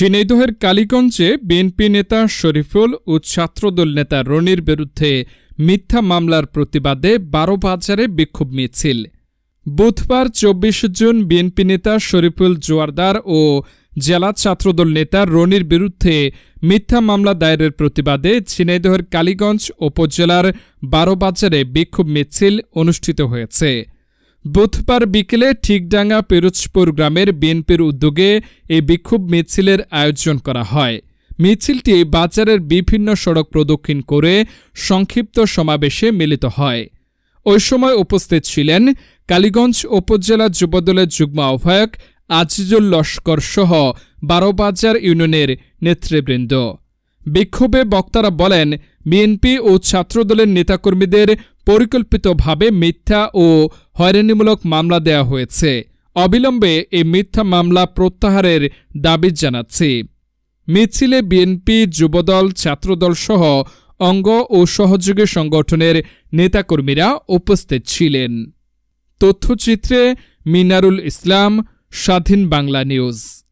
ঝিনাইদহের কালীগঞ্জে বিএনপি নেতা শরীফুল ও ছাত্রদল নেতা রনির বিরুদ্ধে মিথ্যা মামলার প্রতিবাদে বারো বাজারে বিক্ষোভ মিছিল। বুধবার চব্বিশ জুন বিএনপি নেতা শরীফুল জোয়ারদার ও জেলা ছাত্রদল নেতা রনির বিরুদ্ধে মিথ্যা মামলা দায়েরের প্রতিবাদে ঝিনাইদহের কালীগঞ্জ উপজেলার বারোবাজারে বিক্ষোভ মিছিল অনুষ্ঠিত হয়েছে। বুধবার বিকেলে ঠিকডাঙ্গা পিরোজপুর গ্রামের বিএনপির উদ্যোগে এই বিক্ষোভ মিছিলের আয়োজন করা হয়। মিছিলটি বাজারের বিভিন্ন সড়ক প্রদক্ষিণ করে সংক্ষিপ্ত সমাবেশে মিলিত হয়। ওই সময় উপস্থিত ছিলেন কালীগঞ্জ উপজেলা যুবদলের যুগ্ম আহ্বায়ক আজিজুল লস্কর সহ বারোবাজার ইউনিয়নের নেতৃবৃন্দ। বিক্ষোভে বক্তারা বলেন, বিএনপি ও ছাত্রদলের নেতাকর্মীদের পরিকল্পিতভাবে মিথ্যা ও হয়রানিমূলক মামলা দেওয়া হয়েছে। অবিলম্বে এই মিথ্যা মামলা প্রত্যাহারের দাবি জানাচ্ছি। মিছিলে বিএনপি, যুবদল, ছাত্রদল সহ অঙ্গ ও সহযোগী সংগঠনের নেতাকর্মীরা উপস্থিত ছিলেন। তথ্যচিত্রে মিনারুল ইসলাম, স্বাধীন বাংলা নিউজ।